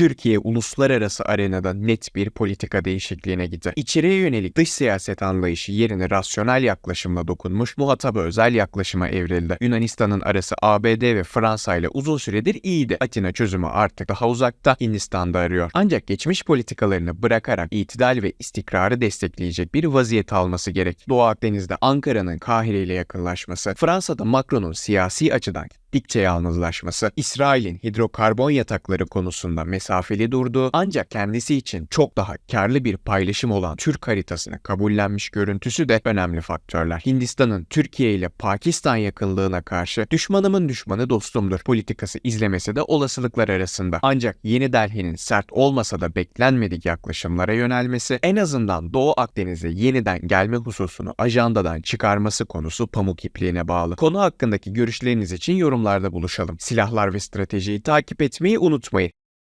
Türkiye uluslararası arenada net bir politika değişikliğine gitti. İçeriye yönelik dış siyaset anlayışı yerine rasyonel yaklaşımla dokunmuş, muhatabı özel yaklaşıma evrildi. Yunanistan'ın arası ABD ve Fransa ile uzun süredir iyiydi. Atina çözümü artık daha uzakta, Hindistan'da arıyor. Ancak geçmiş politikalarını bırakarak itidal ve istikrarı destekleyecek bir vaziyet alması gerek. Doğu Akdeniz'de Ankara'nın Kahire ile yakınlaşması, Fransa'da Macron'un siyasi açıdan gittikçe yalnızlaşması, İsrail'in hidrokarbon yatakları konusunda mesafeli durduğu ancak kendisi için çok daha karlı bir paylaşım olan Türk haritasını kabullenmiş görüntüsü de önemli faktörler. Hindistan'ın Türkiye ile Pakistan yakınlığına karşı düşmanımın düşmanı dostumdur politikası izlemesi de olasılıklar arasında. Ancak yeni Delhi'nin sert olmasa da beklenmedik yaklaşımlara yönelmesi en azından Doğu Akdeniz'e yeniden gelme hususunu ajandadan çıkarması konusu pamuk ipliğine bağlı. Konu hakkındaki görüşleriniz için yorumlarda buluşalım. Silahlar ve stratejiyi takip etmeyi unutmayın.